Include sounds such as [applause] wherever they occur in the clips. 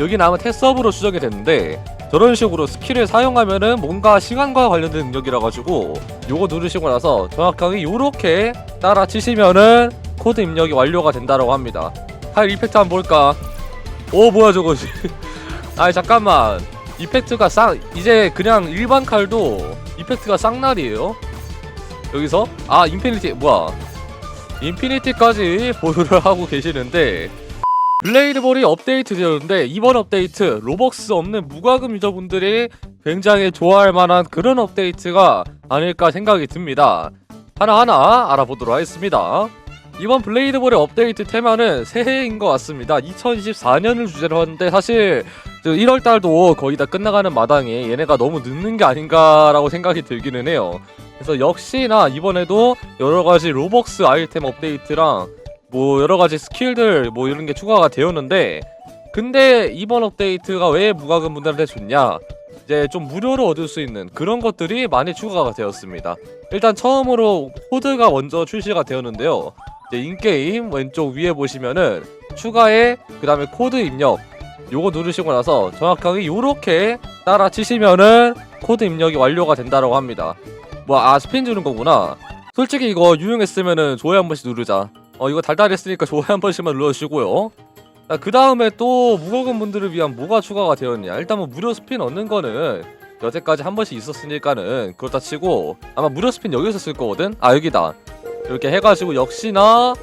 여기 남은 테스업으로 추정이 됐는데 저런 식으로 스킬을 사용하면은 뭔가 시간과 관련된 능력이라 가지고 요거 누르시고 나서 정확하게 요렇게 따라 치시면은 코드 입력이 완료가 된다라고 합니다. 칼 이펙트 한번 볼까? 오 뭐야 저거. [laughs] 아니 잠깐만. 이펙트가 쌍 이제 그냥 일반 칼도 이펙트가 쌍날이에요. 여기서? 아 인피니티 뭐야. 인피니티까지 [laughs] 보유를 하고 계시는데 블레이드볼이 업데이트 되었는데 이번 업데이트 로벅스 없는 무과금 유저분들이 굉장히 좋아할 만한 그런 업데이트가 아닐까 생각이 듭니다. 하나하나 알아보도록 하겠습니다. 이번 블레이드볼의 업데이트 테마는 새해인 것 같습니다. 2024년을 주제로 하는데 사실 1월달도 거의 다 끝나가는 마당에 얘네가 너무 늦는 게 아닌가라고 생각이 들기는 해요. 그래서 역시나 이번에도 여러가지 로벅스 아이템 업데이트랑 뭐 여러가지 스킬들 뭐 이런 게 추가가 되었는데 근데 이번 업데이트가 왜 무과금 분들한테 좋냐? 이제 좀 무료로 얻을 수 있는 그런 것들이 많이 추가가 되었습니다. 일단 처음으로 코드가 먼저 출시가 되었는데요. 이제 인게임 왼쪽 위에 보시면은 추가에 그 다음에 코드 입력 요거 누르시고 나서 정확하게 요렇게 따라 치시면은 코드 입력이 완료가 된다라고 합니다. 뭐 아 스핀 주는 거구나. 솔직히 이거 유용했으면은 좋아요 한 번씩 누르자 어 이거 달달했으니까 좋아요. 한 번씩만 눌러주시고요. 그 다음에 또 무거운 분들을 위한 뭐가 추가가 되었냐. 일단 뭐 무료 스핀 얻는 거는 여태까지 한 번씩 있었으니까는 그렇다 치고 아마 무료 스핀 여기서 쓸 거거든? 아 여기다. 이렇게 해가지고 역시나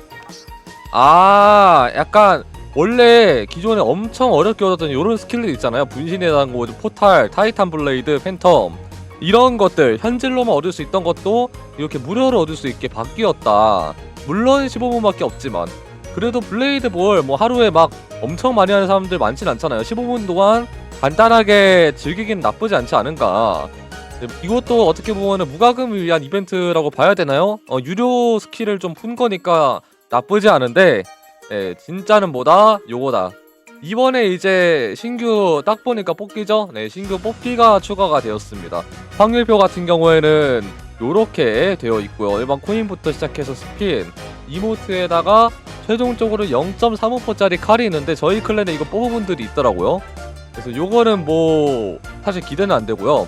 아 약간 원래 기존에 엄청 어렵게 얻었던 이런 스킬들 있잖아요. 분신의 당고 포탈 타이탄 블레이드 팬텀. 이런 것들 현질로만 얻을 수 있던 것도 이렇게 무료로 얻을 수 있게 바뀌었다 물론 15분밖에 없지만 그래도 블레이드 볼 뭐 하루에 막 엄청 많이 하는 사람들 많진 않잖아요 15분 동안 간단하게 즐기긴 나쁘지 않지 않은가 네, 이것도 어떻게 보면은 무과금을 위한 이벤트라고 봐야 되나요? 어, 유료 스킬을 좀 푼 거니까 나쁘지 않은데 네, 진짜는 뭐다? 요거다 이번에 이제 신규 딱 보니까 뽑기죠? 네, 신규 뽑기가 추가가 되었습니다. 확률표 같은 경우에는 요렇게 되어 있고요. 일반 코인부터 시작해서 스핀, 이모트에다가 최종적으로 0.35%짜리 칼이 있는데 저희 클랜에 이거 뽑은 분들이 있더라고요. 그래서 요거는 뭐 사실 기대는 안 되고요.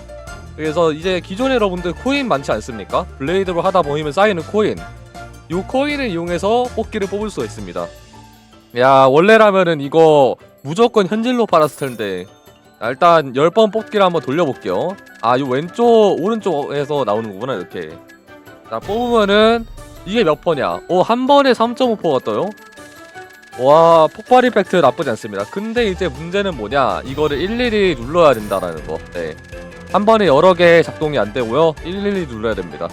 그래서 이제 기존에 여러분들 코인 많지 않습니까? 블레이드로 하다 보이면 쌓이는 코인. 요 코인을 이용해서 뽑기를 뽑을 수가 있습니다. 야 원래라면은 이거 무조건 현질로 팔았을 텐데 자, 일단 10번 뽑기를 한번 돌려볼게요. 아요 왼쪽 오른쪽에서 나오는 거구나 이렇게. 자 뽑으면은 이게 몇 번이야? 어한 번에 3.5%가 떠요? 와 폭발 이펙트 나쁘지 않습니다. 근데 이제 문제는 뭐냐? 이거를 일일이 눌러야 된다라는 거네한 번에 여러 개 작동이 안 되고요. 일일이 눌러야 됩니다.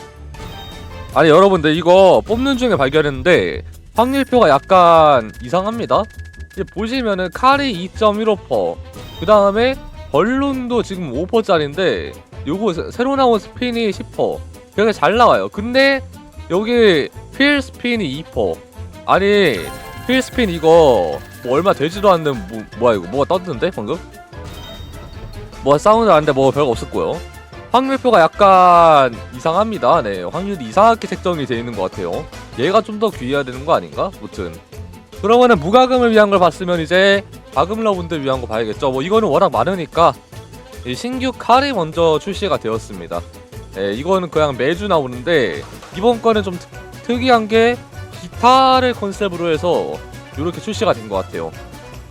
아니 여러분들 이거 뽑는 중에 발견했는데 확률표가 약간 이상합니다. 이제 보시면은 칼이 2.15%, 그 다음에 벌룬도 지금 5%짜리인데 요거 새- 새로 나온 스핀이 10%. 되게 잘 나와요. 근데 여기 필 스핀이 2%. 아니 필 스핀 이거 뭐 얼마 되지도 않는 뭐, 뭐야 이거 뭐가 떴는데 방금? 뭐가 사운드 나는데 뭐 별거 없었고요. 확률표가 약간 이상합니다. 네, 확률이 이상하게 책정이 되어 있는 것 같아요. 얘가 좀 더 귀해야 되는 거 아닌가? 무튼 그러면은 무과금을 위한 걸 봤으면 이제 과금러분들 위한 거 봐야겠죠. 뭐 이거는 워낙 많으니까 이 신규 칼이 먼저 출시가 되었습니다. 네, 이거는 그냥 매주 나오는데 이번 거는 좀 특- 특이한 게 기타를 컨셉으로 해서 이렇게 출시가 된 것 같아요.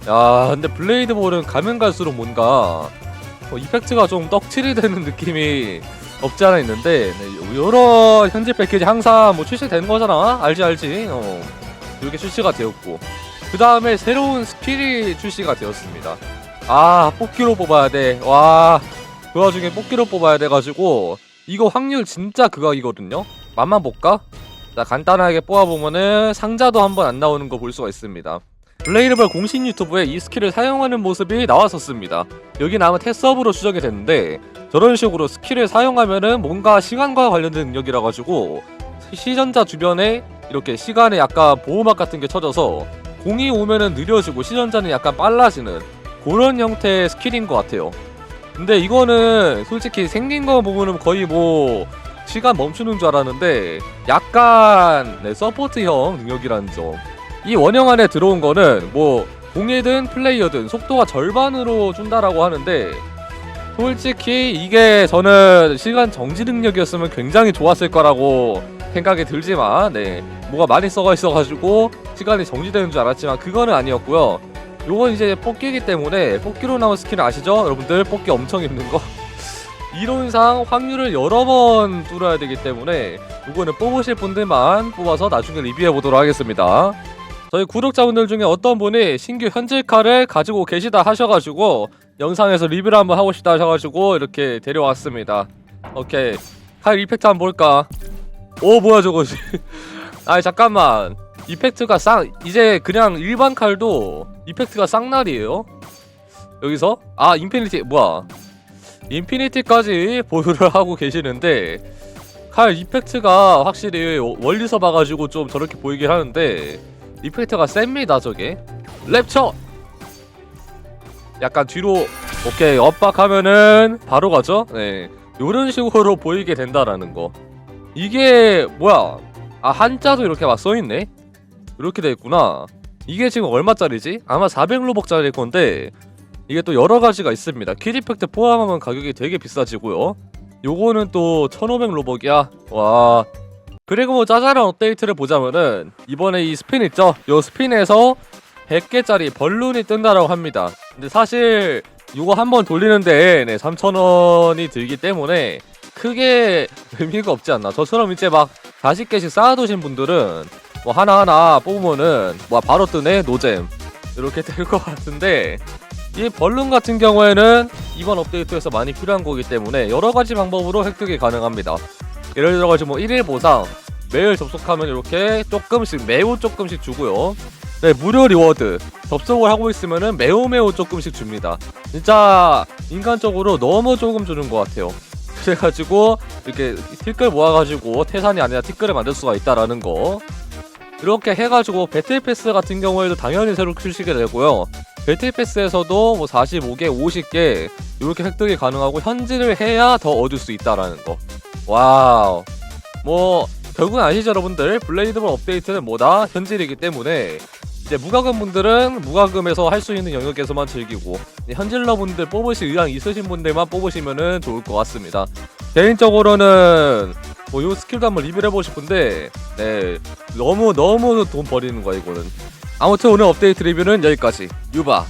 야, 근데 블레이드 볼은 가면 갈수록 뭔가 어, 이펙트가 좀 떡칠이 되는 느낌이 없지 않아 있는데 네, 요런 현질 패키지 항상 뭐 출시되는 거잖아 알지 알지 어 이렇게 출시가 되었고 그 다음에 새로운 스킬이 출시가 되었습니다. 아 뽑기로 뽑아야 돼와 그 와중에 뽑기로 뽑아야 돼가지고 이거 확률 진짜 극악이거든요? 맛만 볼까? 자 간단하게 뽑아보면은 상자도 한번 안 나오는 거 볼 수가 있습니다. 블레이드볼 공식 유튜브에 이 스킬을 사용하는 모습이 나왔었습니다. 여기 남은 테스업으로 추정이 됐는데 저런 식으로 스킬을 사용하면은 뭔가 시간과 관련된 능력이라 가지고 시전자 주변에 이렇게 시간에 약간 보호막 같은 게 쳐져서 공이 오면은 느려지고 시전자는 약간 빨라지는 그런 형태의 스킬인 것 같아요. 근데 이거는 솔직히 생긴 거 보면은 거의 뭐 시간 멈추는 줄 알았는데 약간 네, 서포트형 능력이라는 점. 이 원형 안에 들어온 거는 뭐 공이든 플레이어든 속도가 절반으로 준다라고 하는데 솔직히 이게 저는 시간 정지 능력이었으면 굉장히 좋았을 거라고 생각이 들지만 네 뭐가 많이 썩어 있어가지고 시간이 정지되는 줄 알았지만 그거는 아니었고요. 요건 이제 뽑기이기 때문에 뽑기로 나온 스킬 아시죠? 여러분들 뽑기 엄청 힘든 거. [laughs] 이론상 확률을 여러 번 뚫어야 되기 때문에 요거는 뽑으실 분들만 뽑아서 나중에 리뷰해 보도록 하겠습니다. 저희 구독자분들 중에 어떤 분이 신규 현질카를 가지고 계시다 하셔가지고 영상에서 리뷰를 한번 하고 싶다 하셔가지고 이렇게 데려왔습니다. 오케이. 칼 이펙트 한번 볼까? 오 뭐야 저거 [laughs] 아니 잠깐만. 이펙트가 쌍 이제 그냥 일반 칼도 이펙트가 쌍날이에요? 여기서? 아 인피니티 뭐야? 인피니티까지 [laughs] 보유를 하고 계시는데 칼 이펙트가 확실히 원리서 봐가지고 좀 저렇게 보이긴 하는데 이펙트가 셉니다 저게. 랩처 약간 뒤로 오케이 엇박하면은 바로 가죠? 네. 요런 식으로 보이게 된다라는 거. 이게 뭐야 아 한자도 이렇게 막 써있네? 이렇게 돼 있구나. 이게 지금 얼마짜리지? 아마 400로벅짜리일 건데 이게 또 여러 가지가 있습니다. 킬 이펙트 포함하면 가격이 되게 비싸지고요. 요거는 또 1500로벅이야. 와. 그리고 뭐 짜잘한 업데이트를 보자면은 이번에 이 스핀 있죠? 요 스핀에서 100개짜리 벌룬이 뜬다라고 합니다. 근데 사실 이거 한 번 돌리는데 네, 3,000원이 들기 때문에 크게 [laughs] 의미가 없지 않나. 저처럼 이제 막 40개씩 쌓아두신 분들은 뭐 하나하나 뽑으면은 뭐 바로 뜨네 노잼. 이렇게 [laughs] 될 것 같은데 이 벌룬 같은 경우에는 이번 업데이트에서 많이 필요한 거기 때문에 여러 가지 방법으로 획득이 가능합니다. 예를 들어가지고 뭐 1일 보상 매일 접속하면 이렇게 조금씩 매우 조금씩 주고요. 네 무료 리워드 접속을 하고 있으면은 매우 매우 조금씩 줍니다. 진짜 인간적으로 너무 조금 주는 것 같아요 그래가지고 이렇게 티끌 모아가지고 태산이 아니라 티끌을 만들 수가 있다라는 거. 이렇게 해가지고 배틀 패스 같은 경우에도 당연히 새로 출시게 되고요. 배틀 패스에서도 뭐 45개 50개 이렇게 획득이 가능하고 현질을 해야 더 얻을 수 있다라는 거. 와우. 뭐 결국은 아시죠 여러분들? 블레이드볼 업데이트는 뭐다? 현질이기 때문에 이제 무과금 분들은 무과금에서 할 수 있는 영역에서만 즐기고 현질러 분들 뽑으실 의향 있으신 분들만 뽑으시면은 좋을 것 같습니다. 개인적으로는 뭐 요 스킬도 한번 리뷰를 해보고 싶은데 네 너무 너무 돈 버리는 거야 이거는. 아무튼 오늘 업데이트 리뷰는 여기까지. 유바